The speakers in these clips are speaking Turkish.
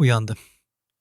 Uyandım.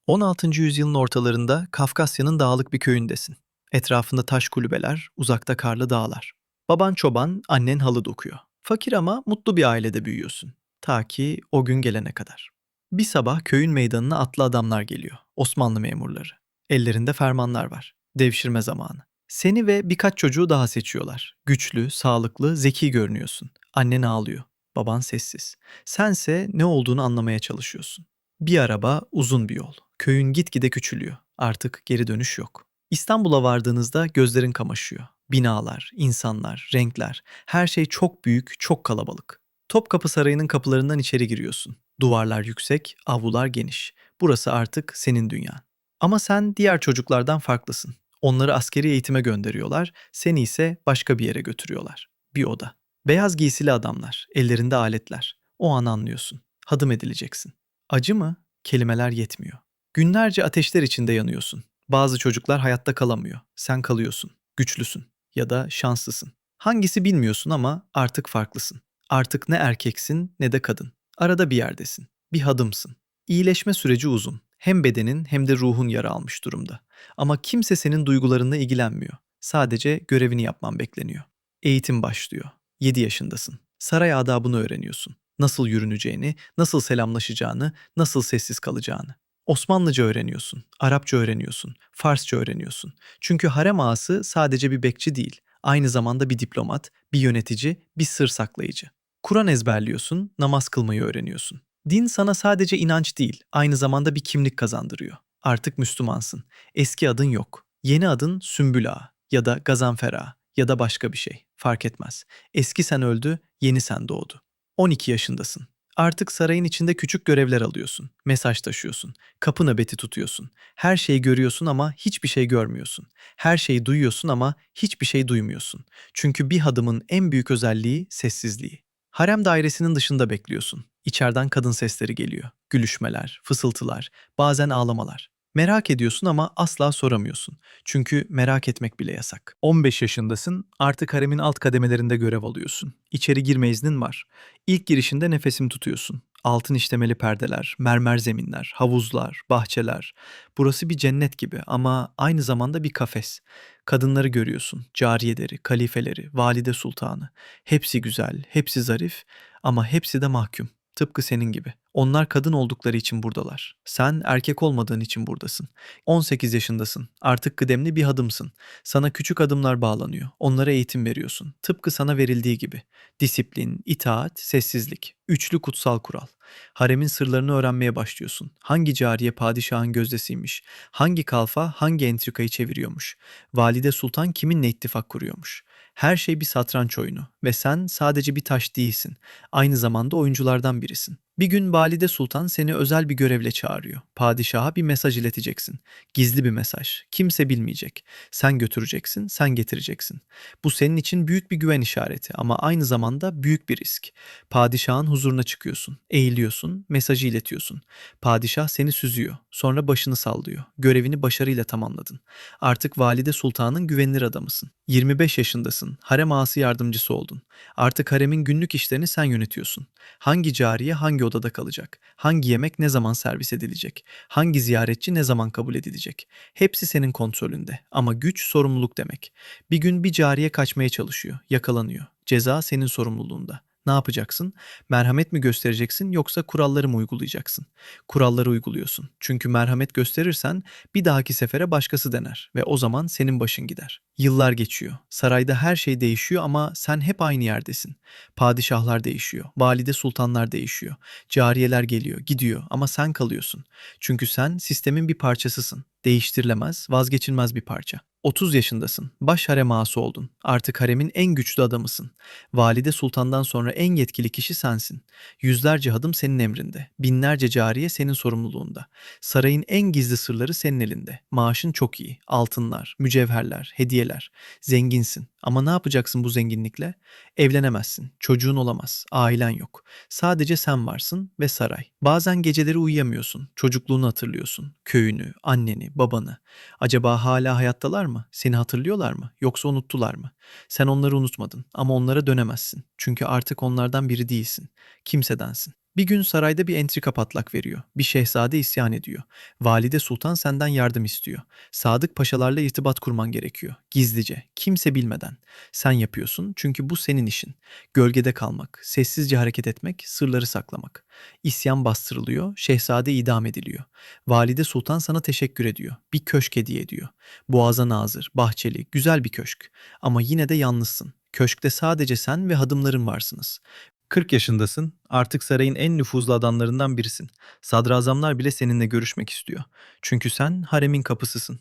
16. yüzyılın ortalarında Kafkasya'nın dağlık bir köyündesin. Etrafında taş kulübeler, uzakta karlı dağlar. Baban çoban, annen halı dokuyor. Fakir ama mutlu bir ailede büyüyorsun. Ta ki o gün gelene kadar. Bir sabah köyün meydanına atlı adamlar geliyor. Osmanlı memurları. Ellerinde fermanlar var. Devşirme zamanı. Seni ve birkaç çocuğu daha seçiyorlar. Güçlü, sağlıklı, zeki görünüyorsun. Annen ağlıyor. Baban sessiz. Sense ne olduğunu anlamaya çalışıyorsun. Bir araba, uzun bir yol. Köyün gitgide küçülüyor. Artık geri dönüş yok. İstanbul'a vardığınızda gözlerin kamaşıyor. Binalar, insanlar, renkler, her şey çok büyük, çok kalabalık. Topkapı Sarayı'nın kapılarından içeri giriyorsun. Duvarlar yüksek, avlular geniş. Burası artık senin dünyan. Ama sen diğer çocuklardan farklısın. Onları askeri eğitime gönderiyorlar, seni ise başka bir yere götürüyorlar. Bir oda. Beyaz giysili adamlar, ellerinde aletler. O an anlıyorsun. Hadım edileceksin. Acı mı? Kelimeler yetmiyor. Günlerce ateşler içinde yanıyorsun. Bazı çocuklar hayatta kalamıyor. Sen kalıyorsun. Güçlüsün ya da şanslısın. Hangisi bilmiyorsun ama artık farklısın. Artık ne erkeksin ne de kadın. Arada bir yerdesin. Bir hadımsın. İyileşme süreci uzun. Hem bedenin hem de ruhun yara almış durumda. Ama kimse senin duygularınla ilgilenmiyor. Sadece görevini yapman bekleniyor. Eğitim başlıyor. 7 yaşındasın. Saray adabını öğreniyorsun nasıl yürüneceğini, nasıl selamlaşacağını, nasıl sessiz kalacağını. Osmanlıca öğreniyorsun, Arapça öğreniyorsun, Farsça öğreniyorsun. Çünkü harem ağası sadece bir bekçi değil, aynı zamanda bir diplomat, bir yönetici, bir sır saklayıcı. Kur'an ezberliyorsun, namaz kılmayı öğreniyorsun. Din sana sadece inanç değil, aynı zamanda bir kimlik kazandırıyor. Artık Müslümansın. Eski adın yok. Yeni adın Sümbül Ağa ya da Gazanfer Ağa ya da başka bir şey. Fark etmez. Eski sen öldü, yeni sen doğdu. 12 yaşındasın. Artık sarayın içinde küçük görevler alıyorsun. Mesaj taşıyorsun. Kapı nöbeti tutuyorsun. Her şeyi görüyorsun ama hiçbir şey görmüyorsun. Her şeyi duyuyorsun ama hiçbir şey duymuyorsun. Çünkü bir hadımın en büyük özelliği sessizliği. Harem dairesinin dışında bekliyorsun. İçeriden kadın sesleri geliyor. Gülüşmeler, fısıltılar, bazen ağlamalar. Merak ediyorsun ama asla soramıyorsun. Çünkü merak etmek bile yasak. 15 yaşındasın, artık haremin alt kademelerinde görev alıyorsun. İçeri girme iznin var. İlk girişinde nefesimi tutuyorsun. Altın işlemeli perdeler, mermer zeminler, havuzlar, bahçeler. Burası bir cennet gibi ama aynı zamanda bir kafes. Kadınları görüyorsun, cariyeleri, kalifeleri, valide sultanı. Hepsi güzel, hepsi zarif ama hepsi de mahkum. Tıpkı senin gibi. Onlar kadın oldukları için buradalar. Sen erkek olmadığın için buradasın. 18 yaşındasın. Artık kıdemli bir hadımsın. Sana küçük adımlar bağlanıyor. Onlara eğitim veriyorsun. Tıpkı sana verildiği gibi. Disiplin, itaat, sessizlik. Üçlü kutsal kural. Haremin sırlarını öğrenmeye başlıyorsun. Hangi cariye padişahın gözdesiymiş? Hangi kalfa hangi entrikayı çeviriyormuş? Valide sultan kiminle ittifak kuruyormuş? Her şey bir satranç oyunu ve sen sadece bir taş değilsin. Aynı zamanda oyunculardan birisin. Bir gün Valide Sultan seni özel bir görevle çağırıyor. Padişaha bir mesaj ileteceksin. Gizli bir mesaj. Kimse bilmeyecek. Sen götüreceksin, sen getireceksin. Bu senin için büyük bir güven işareti ama aynı zamanda büyük bir risk. Padişahın huzuruna çıkıyorsun, eğiliyorsun, mesajı iletiyorsun. Padişah seni süzüyor, sonra başını sallıyor. Görevini başarıyla tamamladın. Artık Valide Sultan'ın güvenilir adamısın. 25 yaşındasın, harem ağası yardımcısı oldun. Artık haremin günlük işlerini sen yönetiyorsun. Hangi cariye hangi odada kalacak? Hangi yemek ne zaman servis edilecek? Hangi ziyaretçi ne zaman kabul edilecek? Hepsi senin kontrolünde ama güç sorumluluk demek. Bir gün bir cariye kaçmaya çalışıyor, yakalanıyor. Ceza senin sorumluluğunda. Ne yapacaksın? Merhamet mi göstereceksin yoksa kuralları mı uygulayacaksın? Kuralları uyguluyorsun. Çünkü merhamet gösterirsen bir dahaki sefere başkası dener ve o zaman senin başın gider. Yıllar geçiyor. Sarayda her şey değişiyor ama sen hep aynı yerdesin. Padişahlar değişiyor, valide sultanlar değişiyor. Cariyeler geliyor, gidiyor ama sen kalıyorsun. Çünkü sen sistemin bir parçasısın. Değiştirilemez, vazgeçilmez bir parça. 30 yaşındasın. Baş harem ağası oldun. Artık haremin en güçlü adamısın. Valide sultandan sonra en yetkili kişi sensin. Yüzlerce hadım senin emrinde. Binlerce cariye senin sorumluluğunda. Sarayın en gizli sırları senin elinde. Maaşın çok iyi. Altınlar, mücevherler, hediyeler. Zenginsin. Ama ne yapacaksın bu zenginlikle? Evlenemezsin, çocuğun olamaz, ailen yok. Sadece sen varsın ve saray. Bazen geceleri uyuyamıyorsun, çocukluğunu hatırlıyorsun, köyünü, anneni, babanı. Acaba hala hayattalar mı? Seni hatırlıyorlar mı? Yoksa unuttular mı? Sen onları unutmadın ama onlara dönemezsin. Çünkü artık onlardan biri değilsin. Kimsedensin. Bir gün sarayda bir entrika patlak veriyor. Bir şehzade isyan ediyor. Valide Sultan senden yardım istiyor. Sadık paşalarla irtibat kurman gerekiyor. Gizlice, kimse bilmeden. Sen yapıyorsun çünkü bu senin işin. Gölgede kalmak, sessizce hareket etmek, sırları saklamak. İsyan bastırılıyor, şehzade idam ediliyor. Valide Sultan sana teşekkür ediyor. Bir köşk hediye ediyor. Boğaza nazır, bahçeli, güzel bir köşk. Ama yine de yalnızsın. Köşkte sadece sen ve hadımların varsınız. 40 yaşındasın, artık sarayın en nüfuzlu adamlarından birisin. Sadrazamlar bile seninle görüşmek istiyor. Çünkü sen haremin kapısısın.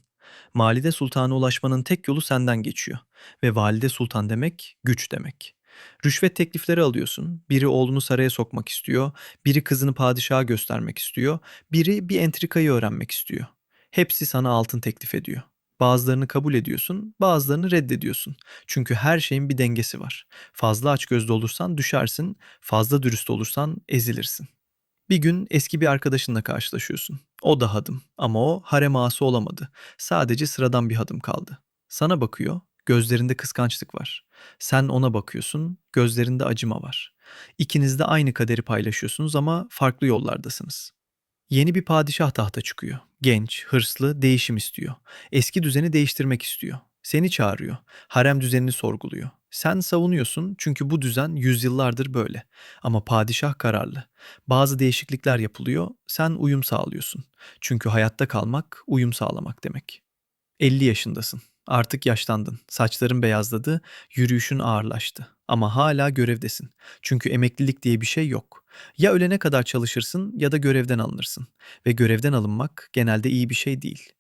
Malide Sultan'a ulaşmanın tek yolu senden geçiyor. Ve Valide Sultan demek güç demek. Rüşvet teklifleri alıyorsun. Biri oğlunu saraya sokmak istiyor, biri kızını padişaha göstermek istiyor, biri bir entrikayı öğrenmek istiyor. Hepsi sana altın teklif ediyor. Bazılarını kabul ediyorsun, bazılarını reddediyorsun. Çünkü her şeyin bir dengesi var. Fazla açgözlü olursan düşersin, fazla dürüst olursan ezilirsin. Bir gün eski bir arkadaşınla karşılaşıyorsun. O da hadım ama o harem ağası olamadı. Sadece sıradan bir hadım kaldı. Sana bakıyor, gözlerinde kıskançlık var. Sen ona bakıyorsun, gözlerinde acıma var. İkiniz de aynı kaderi paylaşıyorsunuz ama farklı yollardasınız. Yeni bir padişah tahta çıkıyor. Genç, hırslı, değişim istiyor. Eski düzeni değiştirmek istiyor. Seni çağırıyor. Harem düzenini sorguluyor. Sen savunuyorsun çünkü bu düzen yüzyıllardır böyle. Ama padişah kararlı. Bazı değişiklikler yapılıyor, sen uyum sağlıyorsun. Çünkü hayatta kalmak, uyum sağlamak demek. 50 yaşındasın. Artık yaşlandın. Saçların beyazladı, yürüyüşün ağırlaştı. Ama hala görevdesin. Çünkü emeklilik diye bir şey yok. Ya ölene kadar çalışırsın ya da görevden alınırsın. Ve görevden alınmak genelde iyi bir şey değil.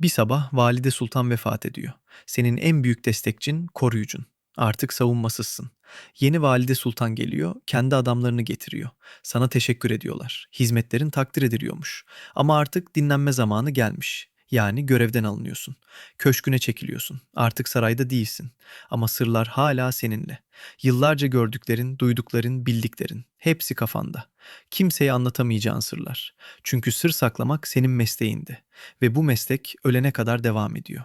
Bir sabah Valide Sultan vefat ediyor. Senin en büyük destekçin, koruyucun. Artık savunmasızsın. Yeni Valide Sultan geliyor, kendi adamlarını getiriyor. Sana teşekkür ediyorlar. Hizmetlerin takdir ediliyormuş. Ama artık dinlenme zamanı gelmiş. Yani görevden alınıyorsun. Köşküne çekiliyorsun. Artık sarayda değilsin. Ama sırlar hala seninle. Yıllarca gördüklerin, duydukların, bildiklerin. Hepsi kafanda. Kimseye anlatamayacağın sırlar. Çünkü sır saklamak senin mesleğindi. Ve bu meslek ölene kadar devam ediyor.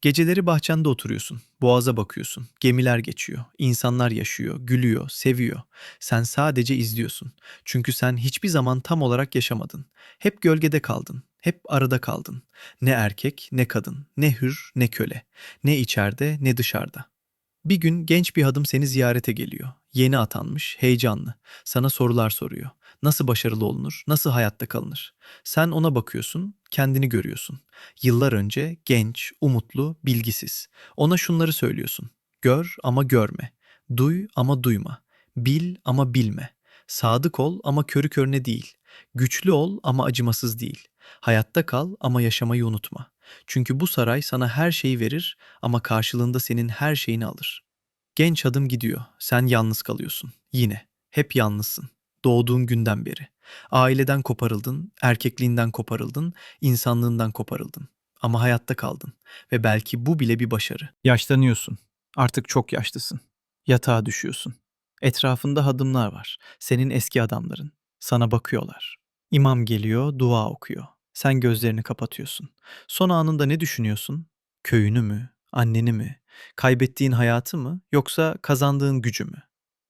Geceleri bahçende oturuyorsun, boğaza bakıyorsun, gemiler geçiyor, insanlar yaşıyor, gülüyor, seviyor. Sen sadece izliyorsun. Çünkü sen hiçbir zaman tam olarak yaşamadın. Hep gölgede kaldın, hep arada kaldın. Ne erkek, ne kadın, ne hür, ne köle. Ne içeride, ne dışarıda. Bir gün genç bir hadım seni ziyarete geliyor. Yeni atanmış, heyecanlı. Sana sorular soruyor. Nasıl başarılı olunur, nasıl hayatta kalınır? Sen ona bakıyorsun, kendini görüyorsun. Yıllar önce genç, umutlu, bilgisiz. Ona şunları söylüyorsun. Gör ama görme. Duy ama duyma. Bil ama bilme. Sadık ol ama körü körüne değil. Güçlü ol ama acımasız değil. Hayatta kal ama yaşamayı unutma. Çünkü bu saray sana her şeyi verir ama karşılığında senin her şeyini alır. Genç adım gidiyor. Sen yalnız kalıyorsun. Yine. Hep yalnızsın. Doğduğun günden beri. Aileden koparıldın, erkekliğinden koparıldın, insanlığından koparıldın. Ama hayatta kaldın. Ve belki bu bile bir başarı. Yaşlanıyorsun. Artık çok yaşlısın. Yatağa düşüyorsun. Etrafında hadımlar var. Senin eski adamların. Sana bakıyorlar. İmam geliyor, dua okuyor. Sen gözlerini kapatıyorsun. Son anında ne düşünüyorsun? Köyünü mü? Anneni mi? Kaybettiğin hayatı mı? Yoksa kazandığın gücü mü?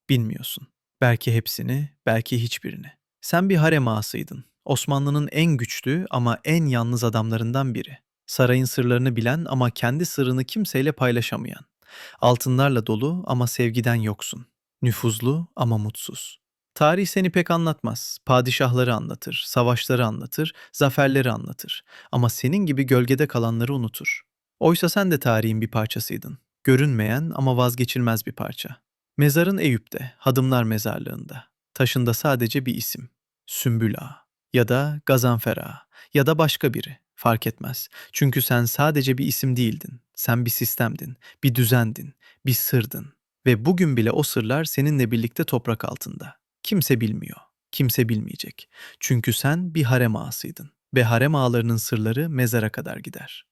Bilmiyorsun. Belki hepsini, belki hiçbirini. Sen bir harem ağasıydın. Osmanlı'nın en güçlü ama en yalnız adamlarından biri. Sarayın sırlarını bilen ama kendi sırrını kimseyle paylaşamayan. Altınlarla dolu ama sevgiden yoksun. Nüfuzlu ama mutsuz. Tarih seni pek anlatmaz. Padişahları anlatır, savaşları anlatır, zaferleri anlatır. Ama senin gibi gölgede kalanları unutur. Oysa sen de tarihin bir parçasıydın. Görünmeyen ama vazgeçilmez bir parça. Mezarın Eyüp'te, Hadımlar Mezarlığı'nda. Taşında sadece bir isim. Sümbül Ağa ya da Gazanfer Ağa ya da başka biri. Fark etmez. Çünkü sen sadece bir isim değildin. Sen bir sistemdin, bir düzendin, bir sırdın. Ve bugün bile o sırlar seninle birlikte toprak altında. Kimse bilmiyor, kimse bilmeyecek. Çünkü sen bir harem ağasıydın ve harem ağalarının sırları mezara kadar gider.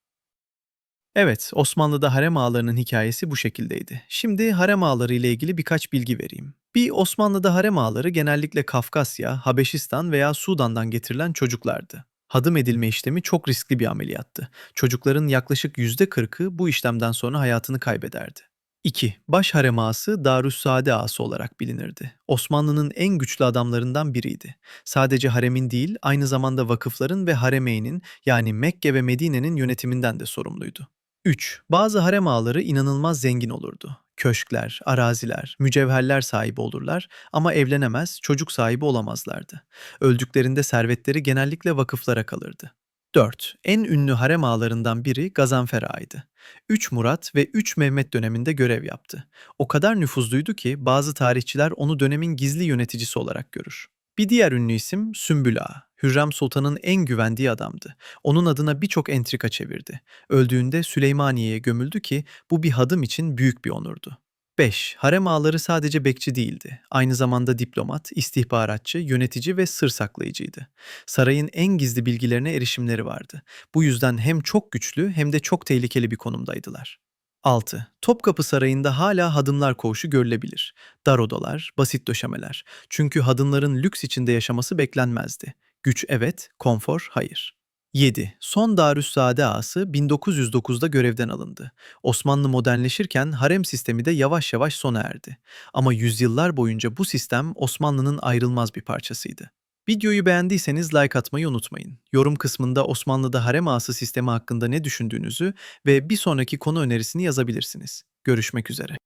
Evet, Osmanlı'da harem ağalarının hikayesi bu şekildeydi. Şimdi harem ağaları ile ilgili birkaç bilgi vereyim. Bir Osmanlı'da harem ağaları genellikle Kafkasya, Habeşistan veya Sudan'dan getirilen çocuklardı. Hadım edilme işlemi çok riskli bir ameliyattı. Çocukların yaklaşık %40'ı bu işlemden sonra hayatını kaybederdi. 2. Baş harem ağası Darüssade ağası olarak bilinirdi. Osmanlı'nın en güçlü adamlarından biriydi. Sadece haremin değil, aynı zamanda vakıfların ve haremeynin yani Mekke ve Medine'nin yönetiminden de sorumluydu. 3. Bazı harem ağaları inanılmaz zengin olurdu. Köşkler, araziler, mücevherler sahibi olurlar ama evlenemez, çocuk sahibi olamazlardı. Öldüklerinde servetleri genellikle vakıflara kalırdı. 4. En ünlü harem ağalarından biri Gazanfer Ağa'ydı. 3 Murat ve 3 Mehmet döneminde görev yaptı. O kadar nüfuzluydu ki bazı tarihçiler onu dönemin gizli yöneticisi olarak görür. Bir diğer ünlü isim Sümbül Ağa. Hürrem Sultan'ın en güvendiği adamdı. Onun adına birçok entrika çevirdi. Öldüğünde Süleymaniye'ye gömüldü ki bu bir hadım için büyük bir onurdu. 5. Harem ağaları sadece bekçi değildi. Aynı zamanda diplomat, istihbaratçı, yönetici ve sır saklayıcıydı. Sarayın en gizli bilgilerine erişimleri vardı. Bu yüzden hem çok güçlü hem de çok tehlikeli bir konumdaydılar. 6. Topkapı Sarayı'nda hala hadımlar koğuşu görülebilir. Dar odalar, basit döşemeler. Çünkü hadımların lüks içinde yaşaması beklenmezdi. Güç evet, konfor hayır. 7. Son Darüssade ağası 1909'da görevden alındı. Osmanlı modernleşirken harem sistemi de yavaş yavaş sona erdi. Ama yüzyıllar boyunca bu sistem Osmanlı'nın ayrılmaz bir parçasıydı. Videoyu beğendiyseniz like atmayı unutmayın. Yorum kısmında Osmanlı'da harem ağası sistemi hakkında ne düşündüğünüzü ve bir sonraki konu önerisini yazabilirsiniz. Görüşmek üzere.